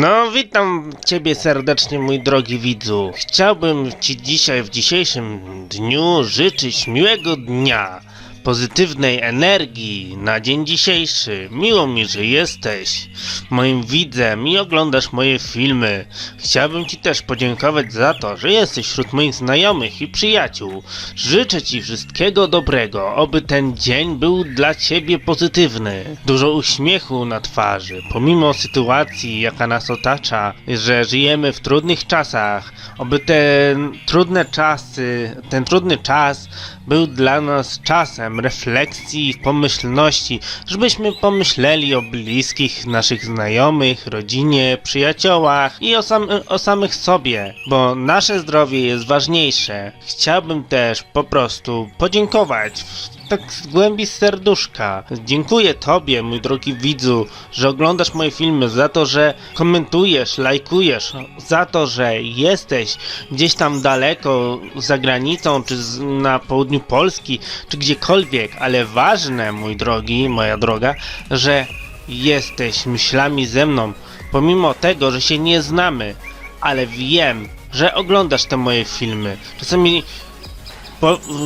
No, witam Ciebie serdecznie, mój drogi widzu. Chciałbym Ci dzisiaj, w dzisiejszym dniu, życzyć miłego dnia, pozytywnej energii na dzień dzisiejszy. Miło mi, że jesteś moim widzem i oglądasz moje filmy. Chciałbym Ci też podziękować za to, że jesteś wśród moich znajomych i przyjaciół. Życzę Ci wszystkiego dobrego, oby ten dzień był dla Ciebie pozytywny. Dużo uśmiechu na twarzy, pomimo sytuacji, jaka nas otacza, że żyjemy w trudnych czasach, oby ten trudne czasy, ten trudny czas był dla nas czasem refleksji i pomyślności, żebyśmy pomyśleli o bliskich, naszych znajomych, rodzinie, przyjaciołach i o, sam, o samych sobie, bo nasze zdrowie jest ważniejsze. Chciałbym też po prostu podziękować tak z głębi serduszka. Dziękuję Tobie, mój drogi widzu, że oglądasz moje filmy, za to, że komentujesz, lajkujesz, za to, że jesteś gdzieś tam daleko, za granicą, czy na południu Polski, czy gdziekolwiek, ale ważne, mój drogi, moja droga, że jesteś myślami ze mną, pomimo tego, że się nie znamy, ale wiem, że oglądasz te moje filmy. Czasami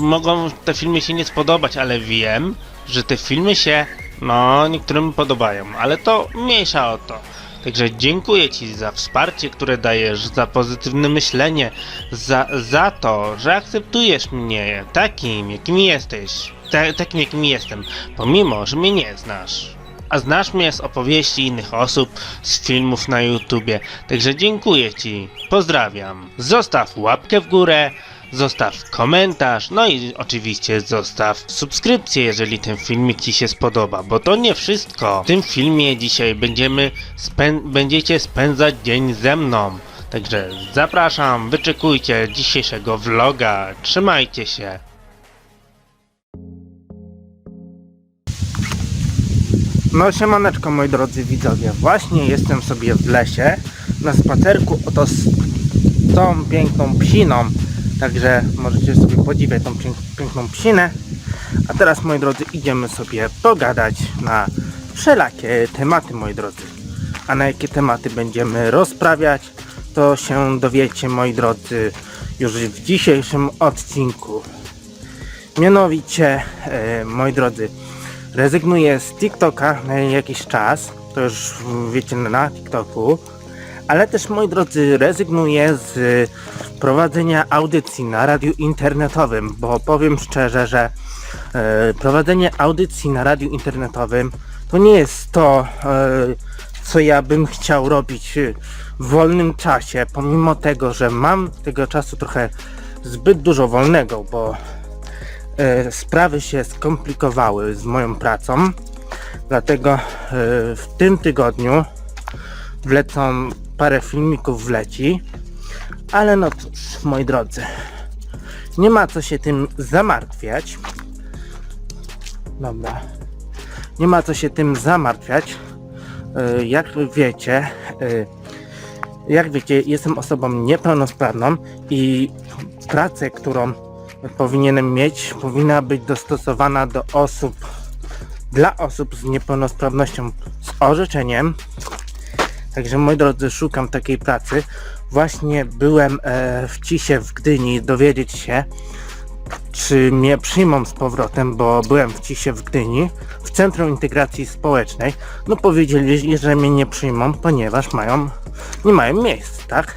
mogą te filmy się nie spodobać, ale wiem, że te filmy się, no, niektórym podobają, ale to mniejsza o to. Także dziękuję Ci za wsparcie, które dajesz, za pozytywne myślenie, za, za to, że akceptujesz mnie takim, jakim jesteś, ta, takim, jakim jestem, pomimo, że mnie nie znasz. A znasz mnie z opowieści innych osób, z filmów na YouTubie, także dziękuję Ci, pozdrawiam. Zostaw łapkę w górę, Zostaw komentarz, no i oczywiście zostaw subskrypcję, jeżeli ten filmik Ci się spodoba, bo to nie wszystko. W tym filmie dzisiaj będziemy spę będziecie spędzać dzień ze mną. Także zapraszam, wyczekujcie dzisiejszego vloga, trzymajcie się. No siemaneczko moi drodzy widzowie, właśnie jestem sobie w lesie na spacerku oto z tą piękną psiną Także możecie sobie podziwiać tą pięk piękną psinę. A teraz moi drodzy idziemy sobie pogadać na wszelakie tematy moi drodzy. A na jakie tematy będziemy rozprawiać to się dowiecie moi drodzy już w dzisiejszym odcinku. Mianowicie e, moi drodzy rezygnuję z TikToka na jakiś czas. To już wiecie na TikToku ale też moi drodzy rezygnuję z prowadzenia audycji na radiu internetowym, bo powiem szczerze, że e, prowadzenie audycji na radiu internetowym to nie jest to, e, co ja bym chciał robić w wolnym czasie, pomimo tego, że mam tego czasu trochę zbyt dużo wolnego, bo sprawy się skomplikowały z moją pracą. Dlatego w tym tygodniu wlecą parę filmików wleci. Ale no cóż, moi drodzy, nie ma co się tym zamartwiać. Dobra. Nie ma co się tym zamartwiać. Yy, Jak wiecie, yy, jak wiecie, jestem osobą niepełnosprawną i pracę, którą powinienem mieć, powinna być dostosowana do osób, dla osób z niepełnosprawnością z orzeczeniem, Także moi drodzy, szukam takiej pracy. Właśnie byłem e, w Cisie w Gdyni dowiedzieć się, czy mnie przyjmą z powrotem, bo byłem w Cisie w Gdyni, w Centrum Integracji Społecznej. No powiedzieli, że mnie nie przyjmą, ponieważ mają, nie mają miejsc, tak?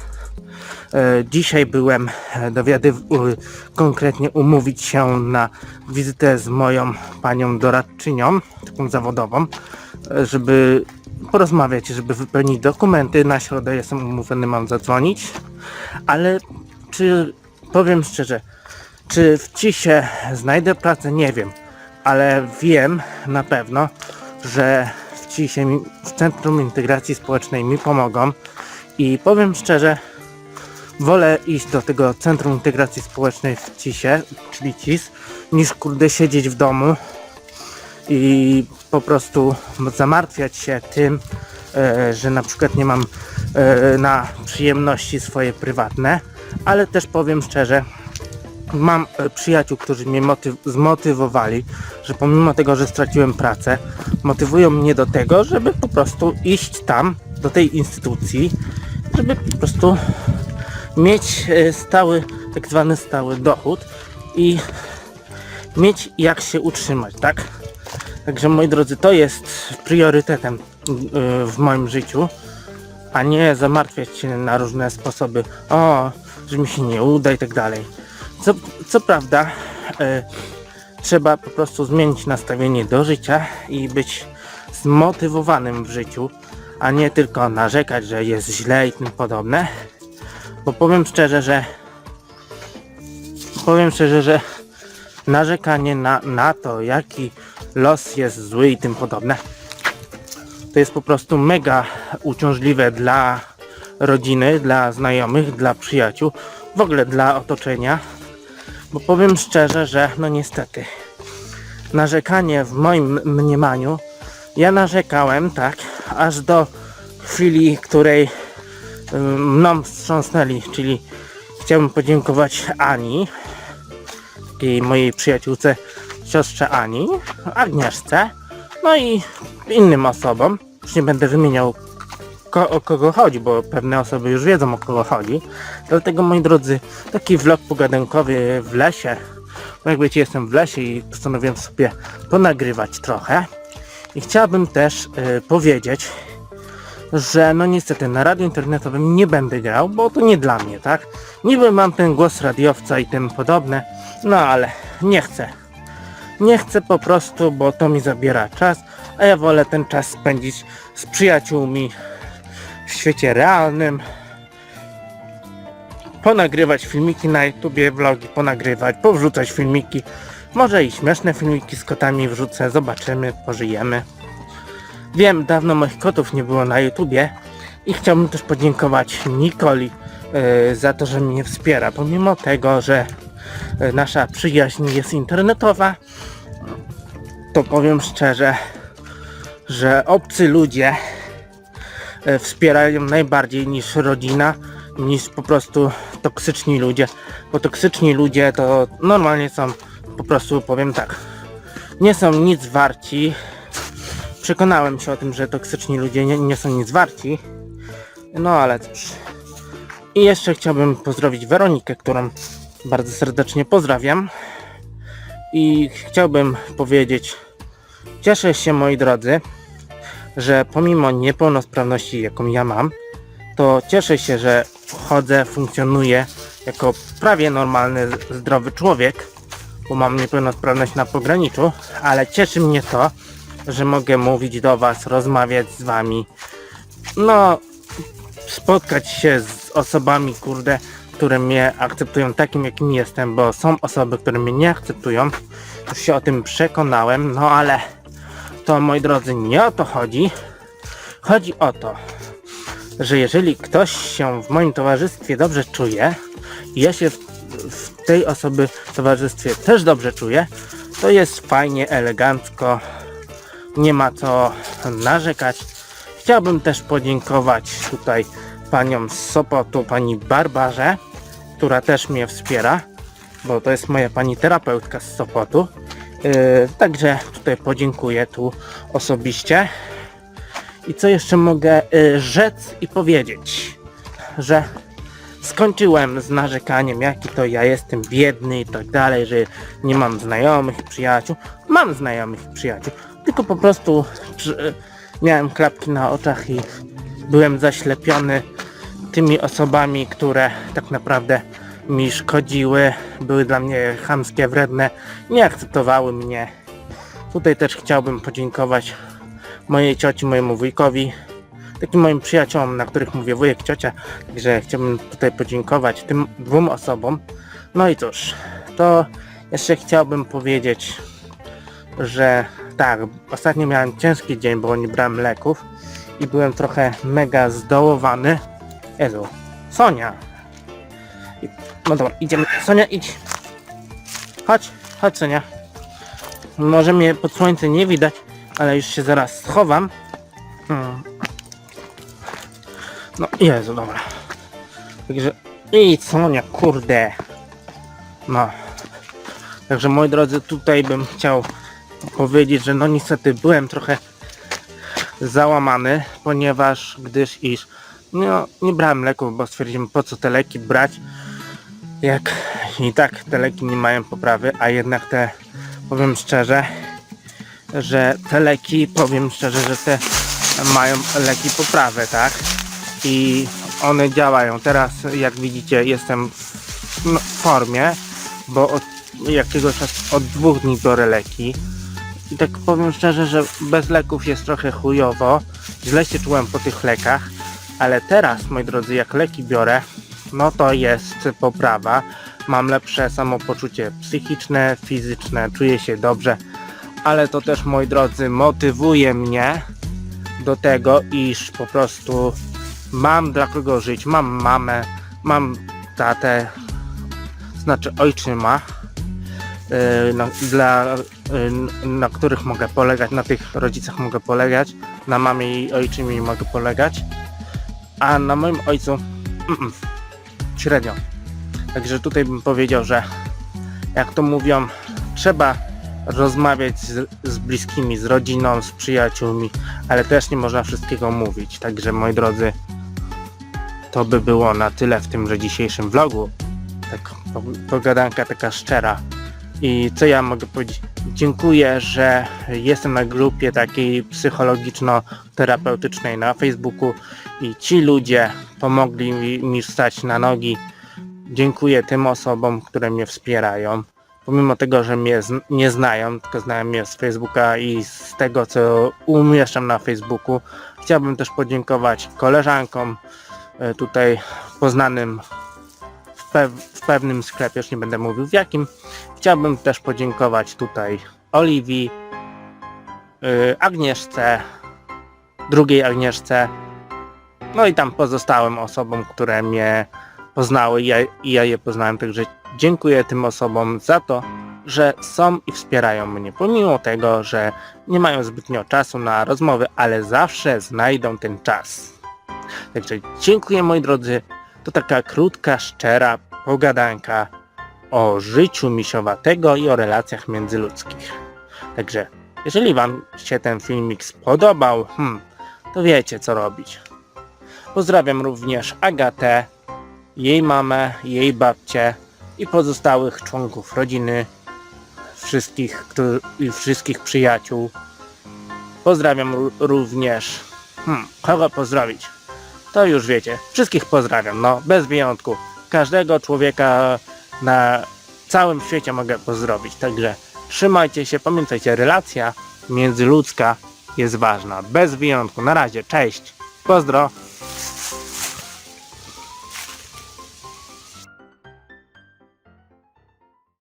E, dzisiaj byłem e, dowiady, konkretnie umówić się na wizytę z moją panią doradczynią, taką zawodową, żeby porozmawiać, żeby wypełnić dokumenty. Na środę jestem umówiony, mam zadzwonić. Ale czy, powiem szczerze, czy w CISie znajdę pracę? Nie wiem. Ale wiem na pewno, że w CISie, w Centrum Integracji Społecznej mi pomogą. I powiem szczerze, wolę iść do tego Centrum Integracji Społecznej w CISie, czyli CIS, niż kurde siedzieć w domu i po prostu zamartwiać się tym, e, że na przykład nie mam e, na przyjemności swoje prywatne, ale też powiem szczerze, mam e, przyjaciół, którzy mnie motyw- zmotywowali, że pomimo tego, że straciłem pracę, motywują mnie do tego, żeby po prostu iść tam do tej instytucji, żeby po prostu mieć stały, tak zwany stały dochód i mieć jak się utrzymać, tak? Także moi drodzy, to jest priorytetem y, w moim życiu, a nie zamartwiać się na różne sposoby, o, że mi się nie uda i tak dalej. Co, co prawda, y, trzeba po prostu zmienić nastawienie do życia i być zmotywowanym w życiu, a nie tylko narzekać, że jest źle i tym podobne. Bo powiem szczerze, że powiem szczerze, że narzekanie na, na to, jaki los jest zły i tym podobne, to jest po prostu mega uciążliwe dla rodziny, dla znajomych, dla przyjaciół, w ogóle dla otoczenia. Bo powiem szczerze, że no niestety, narzekanie w moim mniemaniu, ja narzekałem tak, aż do chwili, której y, mną wstrząsnęli, czyli chciałbym podziękować Ani, i mojej przyjaciółce, siostrze Ani, Agnieszce, no i innym osobom. Już nie będę wymieniał ko o kogo chodzi, bo pewne osoby już wiedzą o kogo chodzi. Dlatego moi drodzy, taki vlog pogadankowy w lesie. Bo jak wiecie, jestem w lesie i postanowiłem sobie ponagrywać trochę. I chciałbym też y, powiedzieć, że no niestety na radiu internetowym nie będę grał, bo to nie dla mnie, tak? Niby mam ten głos radiowca i tym podobne, no ale nie chcę. Nie chcę po prostu, bo to mi zabiera czas, a ja wolę ten czas spędzić z przyjaciółmi w świecie realnym. Ponagrywać filmiki na YouTubie, vlogi ponagrywać, powrzucać filmiki. Może i śmieszne filmiki z kotami wrzucę, zobaczymy, pożyjemy. Wiem, dawno moich kotów nie było na YouTubie i chciałbym też podziękować Nikoli e, za to, że mnie wspiera. Pomimo tego, że e, nasza przyjaźń jest internetowa, to powiem szczerze, że obcy ludzie e, wspierają najbardziej niż rodzina, niż po prostu toksyczni ludzie. Bo toksyczni ludzie to normalnie są po prostu, powiem tak, nie są nic warci. Przekonałem się o tym, że toksyczni ludzie nie, nie są nic warci. No ale cóż. I jeszcze chciałbym pozdrowić Weronikę, którą bardzo serdecznie pozdrawiam. I chciałbym powiedzieć, cieszę się moi drodzy, że pomimo niepełnosprawności jaką ja mam, to cieszę się, że chodzę, funkcjonuję jako prawie normalny, zdrowy człowiek, bo mam niepełnosprawność na pograniczu, ale cieszy mnie to, że mogę mówić do Was, rozmawiać z Wami. No, spotkać się z osobami, kurde, które mnie akceptują takim, jakim jestem, bo są osoby, które mnie nie akceptują. Już się o tym przekonałem, no ale to, moi drodzy, nie o to chodzi. Chodzi o to, że jeżeli ktoś się w moim towarzystwie dobrze czuje ja się w tej osoby towarzystwie też dobrze czuję, to jest fajnie, elegancko, nie ma co narzekać. Chciałbym też podziękować tutaj paniom z Sopotu, pani Barbarze, która też mnie wspiera, bo to jest moja pani terapeutka z Sopotu. Yy, także tutaj podziękuję tu osobiście. I co jeszcze mogę yy, rzec i powiedzieć, że skończyłem z narzekaniem, jaki to ja jestem biedny i tak dalej, że nie mam znajomych przyjaciół. Mam znajomych przyjaciół, tylko po prostu miałem klapki na oczach i byłem zaślepiony tymi osobami, które tak naprawdę mi szkodziły, były dla mnie chamskie, wredne, nie akceptowały mnie. Tutaj też chciałbym podziękować mojej cioci, mojemu wujkowi, takim moim przyjaciołom, na których mówię wujek, ciocia, także chciałbym tutaj podziękować tym dwóm osobom. No i cóż, to jeszcze chciałbym powiedzieć, że tak, ostatnio miałem ciężki dzień, bo nie brałem leków i byłem trochę mega zdołowany. Jezu, Sonia! No dobra, idziemy. Sonia, idź! Chodź, chodź Sonia. Może mnie pod słońce nie widać, ale już się zaraz schowam. Hmm. No, Jezu, dobra. Także, idź Sonia, kurde. No. Także moi drodzy, tutaj bym chciał powiedzieć, że no niestety byłem trochę załamany, ponieważ gdyż iż no, nie brałem leków, bo stwierdziłem po co te leki brać, jak i tak te leki nie mają poprawy, a jednak te, powiem szczerze, że te leki, powiem szczerze, że te mają leki poprawę, tak? I one działają. Teraz, jak widzicie, jestem w, no, w formie, bo od jakiegoś czasu, od dwóch dni biorę leki. I tak powiem szczerze, że bez leków jest trochę chujowo. Źle się czułem po tych lekach, ale teraz, moi drodzy, jak leki biorę, no to jest poprawa. Mam lepsze samopoczucie psychiczne, fizyczne, czuję się dobrze, ale to też, moi drodzy, motywuje mnie do tego, iż po prostu mam dla kogo żyć. Mam mamę, mam tatę, znaczy ojczyma, yy, na, dla, na których mogę polegać, na tych rodzicach mogę polegać, na mamie i ojczymie mogę polegać, a na moim ojcu mm, średnio. Także tutaj bym powiedział, że jak to mówią, trzeba rozmawiać z, z bliskimi, z rodziną, z przyjaciółmi, ale też nie można wszystkiego mówić. Także moi drodzy, to by było na tyle w tymże dzisiejszym vlogu. Tak po- pogadanka taka szczera. I co ja mogę powiedzieć? Dziękuję, że jestem na grupie takiej psychologiczno-terapeutycznej na Facebooku i ci ludzie pomogli mi, wstać na nogi. Dziękuję tym osobom, które mnie wspierają. Pomimo tego, że mnie nie znają, tylko znają mnie z Facebooka i z tego, co umieszczam na Facebooku. Chciałbym też podziękować koleżankom e, tutaj poznanym pew- w pewnym sklepie, już nie będę mówił w jakim. Chciałbym też podziękować tutaj Oliwii, y, Agnieszce, drugiej Agnieszce, no i tam pozostałym osobom, które mnie poznały i ja, i ja je poznałem, także dziękuję tym osobom za to, że są i wspierają mnie, pomimo tego, że nie mają zbytnio czasu na rozmowy, ale zawsze znajdą ten czas. Także dziękuję moi drodzy, to taka krótka, szczera pogadanka o życiu misiowatego i o relacjach międzyludzkich. Także jeżeli Wam się ten filmik spodobał, hmm, to wiecie co robić. Pozdrawiam również Agatę, jej mamę, jej babcię i pozostałych członków rodziny, wszystkich, i wszystkich przyjaciół. Pozdrawiam ró- również, hmm, kogo pozdrowić? To już wiecie, wszystkich pozdrawiam, no bez wyjątku. Każdego człowieka na całym świecie mogę pozdrowić, także trzymajcie się, pamiętajcie, relacja międzyludzka jest ważna, bez wyjątku. Na razie, cześć, pozdro.